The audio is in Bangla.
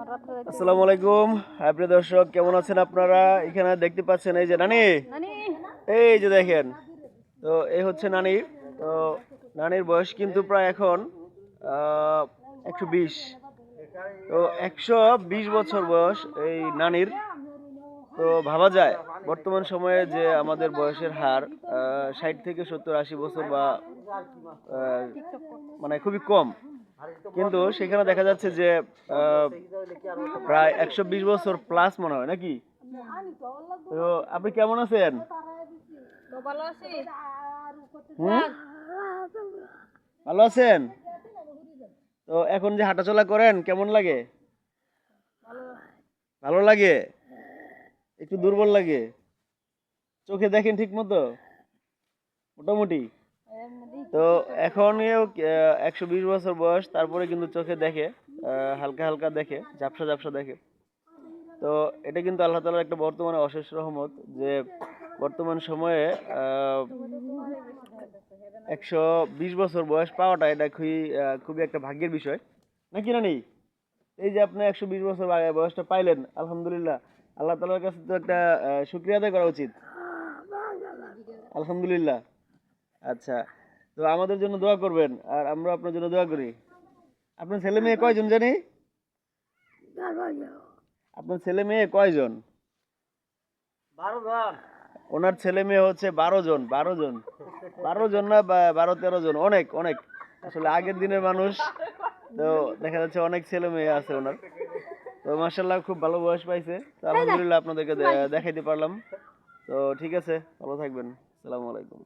আসসালামু আলাইকুম। হ্যাঁ, প্রিয় দর্শক কেমন আছেন আপনারা? এখানে দেখতে পাচ্ছেন এই যে নানি। এই যে দেখেন। তো এই হচ্ছে নানি। তো নানির বয়স কিন্তু প্রায় এখন একশো বিশ। তো একশো বিশ বছর বয়স এই নানির। তো ভাবা যায় বর্তমান সময়ে যে আমাদের বয়সের হার ষাট থেকে সত্তর আশি বছর বা মানে খুবই কম। কিন্তু সেখানে দেখা যাচ্ছে যে প্রায় একশো বিশ বছর প্লাস মনে হয়, নাকি? তো আপনি কেমন আছেন? ভালো আছেন? তো এখন যে হাঁটাচলা করেন, কেমন লাগে? ভালো লাগে? একটু দুর্বল লাগে? চোখে দেখেন ঠিক মতো মোটামুটি? তো এখন একশো বিশ বছর বয়স তারপরে কিন্তু চোখে দেখে হালকা হালকা দেখে ঝাপসা ঝাপসা দেখে। তো এটা কিন্তু আল্লাহ তালার একটা বর্তমানে অশেষ রহমত যে বর্তমান সময়ে একশো বিশ বছর বয়স পাওয়াটা এটা খুবই খুবই একটা ভাগ্যের বিষয়। নাকি না নেই এই যে আপনি একশো বিশ বছর বয়সটা পাইলেন আলহামদুলিল্লাহ। আল্লাহ তালার কাছে তো একটা আহ, শুক্রিয়া আদায় করা উচিত। আলহামদুলিল্লাহ। আচ্ছা তো আমাদের জন্য দোয়া করবেন আর আমরা আপনার জন্য দোয়া করি। আপনার ছেলে মেয়ে কয়জন জানি? আপনার ছেলে মেয়ে কয়জন? ওনার ছেলে মেয়ে হচ্ছে বারো জন বারো জন। বারো জন না বারো তেরো জন অনেক অনেক। আসলে আগের দিনের মানুষ তো দেখা যাচ্ছে অনেক ছেলে মেয়ে আছে ওনার। তো মার্শাল্লাহ খুব ভালো বয়স পাইছে। তো আলহামদুলিল্লাহ আপনাদেরকে দেখাইতে পারলাম। তো ঠিক আছে ভালো থাকবেন। আসসালামু আলাইকুম।